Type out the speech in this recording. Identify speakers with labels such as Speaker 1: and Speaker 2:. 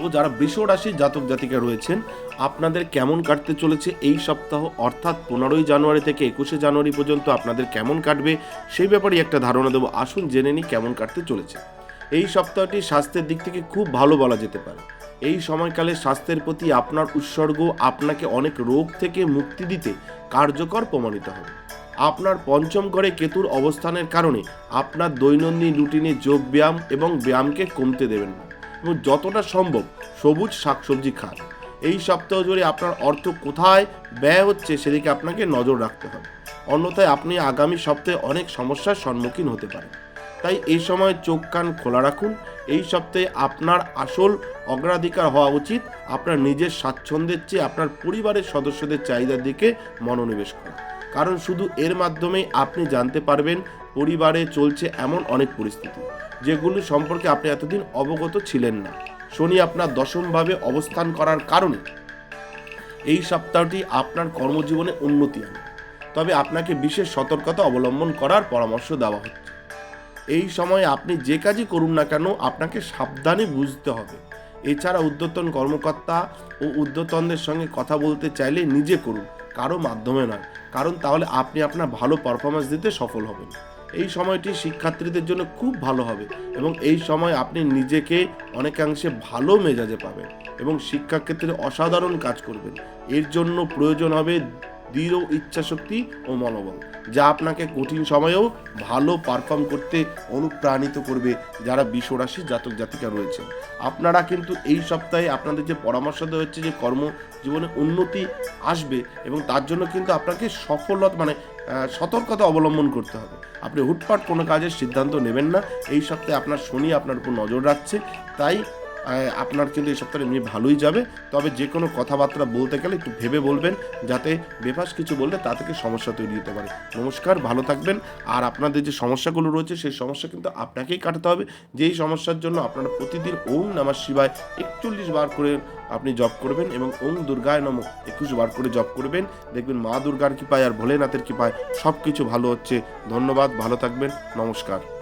Speaker 1: ও যারা বৃষ রাশির জাতক জাতিকা রয়েছেন, আপনাদের কেমন কাটতে চলেছে এই সপ্তাহ? অর্থাৎ পনেরোই জানুয়ারি থেকে একুশে জানুয়ারি পর্যন্ত আপনাদের কেমন কাটবে? সেই ব্যাপারে একটা ধারণা দেবো। আসুন জেনে নিই কেমন কাটতে চলেছে। এই সপ্তাহটি স্বাস্থ্যের দিক থেকে খুব ভালো বলা যেতে পারে। এই সময়কালে স্বাস্থ্যের প্রতি আপনার উৎসর্গ আপনাকে অনেক রোগ থেকে মুক্তি দিতে কার্যকর প্রমাণিত হবে। আপনার পঞ্চম ঘরে কেতুর অবস্থানের কারণে আপনার দৈনন্দিন রুটিনে যোগ ব্যায়াম এবং ব্যায়ামকে কমতে দেবেন না। এবং যতটা সম্ভব সবুজ শাকসবজি খান। এই সপ্তাহ জুড়ে আপনার অর্থ কোথায় ব্যয় হচ্ছে সেদিকে আপনাকে নজর রাখতে হবে। অন্যথায় আপনি আগামী সপ্তাহে অনেক সমস্যার সম্মুখীন হতে পারেন। তাই এই সময় চোখ কান খোলা রাখুন। এই সপ্তাহে আপনার আসল অগ্রাধিকার হওয়া উচিত। আপনার নিজের স্বাচ্ছন্দ্যের চেয়ে আপনার পরিবারের সদস্যদের চাহিদার দিকে মনোনিবেশ করা। কারণ শুধু এর মাধ্যমেই আপনি জানতে পারবেন পরিবারে চলছে এমন অনেক পরিস্থিতি, যেগুলো সম্পর্কে আপনি এতদিন অবগত ছিলেন না। শনি, আপনার দশমভাবে অবস্থান করার কারণে এই সপ্তাহটি আপনার কর্মজীবনে উন্নতি আনে। তবে আপনাকে বিশেষ সতর্কতা অবলম্বন করার পরামর্শ দেওয়া হচ্ছে। এই সময় আপনি যে কাজই করুন না কেন, আপনাকে সাবধানে বুঝতে হবে। এছাড়া উদ্যতন কর্মকর্তা ও উদ্যতনদের সঙ্গে কথা বলতে চাইলে নিজে করুন। কারও মাধ্যমে নয়। কারণ তাহলে আপনি আপনার ভালো পারফরমেন্স দিতে সফল হবেন। এই সময়টি শিক্ষার্থীদের জন্য খুব ভালো হবে এবং এই সময় আপনি নিজেকে অনেকাংশে ভালো মেজাজে পাবেন এবং শিক্ষাক্ষেত্রে অসাধারণ কাজ করবেন। এর জন্য প্রয়োজন হবে দৃঢ় ইচ্ছাশক্তি ও মনোবল, যা আপনাকে কঠিন সময়েও ভালো পারফর্ম করতে অনুপ্রাণিত করবে যারা বিশ্বরাশি জাতক জাতিকা রয়েছেন আপনারা কিন্তু এই সপ্তাহে আপনাদের যে পরামর্শ দেওয়া হচ্ছে যে কর্ম জীবনে উন্নতি আসবে এবং তার জন্য কিন্তু আপনাকে সফলতা মানে সতর্কতা অবলম্বন করতে হবে। আপনি হুটপাট কোনো কাজের সিদ্ধান্ত নেবেন না। এই সপ্তাহে আপনার শনি আপনার উপর নজর রাখছে। তাই আপনার কিন্তু এই সপ্তাহে এমনি ভালোই যাবে। তবে যে কোনো কথাবার্তা বলতে গেলে একটু ভেবে বলবেন, যাতে বেফাস কিছু বললে তা থেকে সমস্যা তৈরি হতে পারে। নমস্কার, ভালো থাকবেন। আর আপনাদের যে সমস্যাগুলো রয়েছে, সেই সমস্যা কিন্তু আপনাকেই কাটাতে হবে। যেই সমস্যার জন্য আপনারা প্রতিদিন ওম নামার শিবায় একচল্লিশ বার করে আপনি জপ করবেন এবং ওম দুর্গায় নম একুশ বার করে জপ করবেন। দেখবেন মা দুর্গার কৃপায় আর ভোলেনাথের কৃপায় সব কিছু ভালো হচ্ছে। ধন্যবাদ, ভালো থাকবেন। নমস্কার।